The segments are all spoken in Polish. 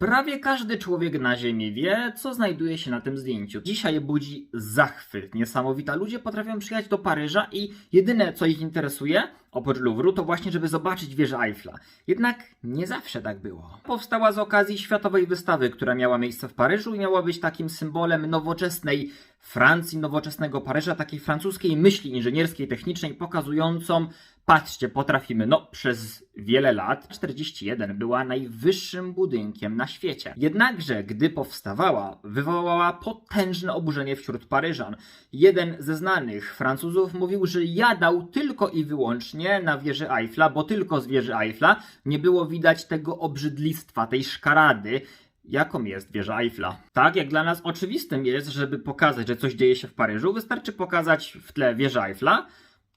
Prawie każdy człowiek na Ziemi wie, co znajduje się na tym zdjęciu. Dzisiaj budzi zachwyt. Niesamowita. Ludzie potrafią przyjechać do Paryża i jedyne, co ich interesuje, oprócz Louvru, to właśnie, żeby zobaczyć wieżę Eiffla. Jednak nie zawsze tak było. Powstała z okazji Światowej Wystawy, która miała miejsce w Paryżu i miała być takim symbolem nowoczesnej Francji, nowoczesnego Paryża, takiej francuskiej myśli inżynierskiej, technicznej, pokazującą Patrzcie, potrafimy. No, przez wiele lat 41 była najwyższym budynkiem na świecie. Jednakże, gdy powstawała, wywołała potężne oburzenie wśród Paryżan. Jeden ze znanych Francuzów mówił, że jadał tylko i wyłącznie na wieży Eiffla, bo tylko z wieży Eiffla nie było widać tego obrzydlistwa, tej szkarady, jaką jest wieża Eiffla. Tak jak dla nas oczywistym jest, żeby pokazać, że coś dzieje się w Paryżu, wystarczy pokazać w tle wieżę Eiffla,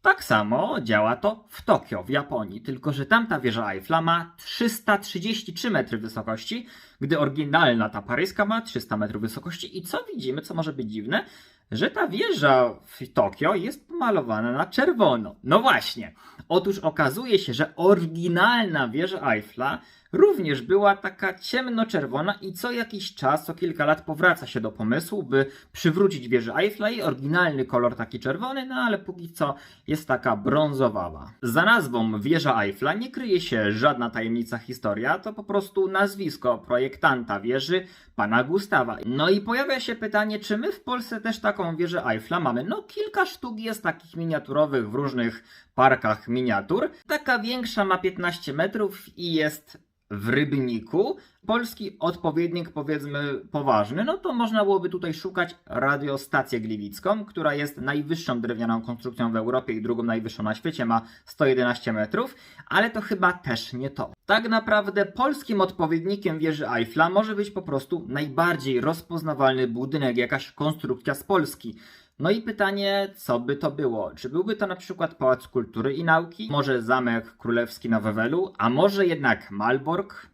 tak samo działa to w Tokio, w Japonii, tylko że tamta wieża Eiffla ma 333 metry wysokości, gdy oryginalna ta paryska ma 300 metrów wysokości. I co widzimy, co może być dziwne? Że ta wieża w Tokio jest pomalowana na czerwono. No właśnie. Otóż okazuje się, że oryginalna wieża Eiffla również była taka ciemnoczerwona i co jakiś czas, co kilka lat powraca się do pomysłu, by przywrócić wieżę Eiffla i oryginalny kolor taki czerwony, no ale póki co jest taka brązowawa. Za nazwą wieża Eiffla nie kryje się żadna tajemnica historia, to po prostu nazwisko projektanta wieży, pana Gustawa. No i pojawia się pytanie, czy my w Polsce też taką wieżę Eiffla mamy? No kilka sztuk jest takich miniaturowych w różnych parkach miniatur. Taka większa ma 15 metrów i jest w Rybniku. Polski odpowiednik, powiedzmy, poważny, no to można byłoby tutaj szukać radiostację gliwicką, która jest najwyższą drewnianą konstrukcją w Europie i drugą najwyższą na świecie, ma 111 metrów, ale to chyba też nie to. Tak naprawdę polskim odpowiednikiem wieży Eiffla może być po prostu najbardziej rozpoznawalny budynek, jakaś konstrukcja z Polski. No i pytanie, co by to było? Czy byłby to na przykład Pałac Kultury i Nauki? Może Zamek Królewski na Wawelu? A może jednak Malbork?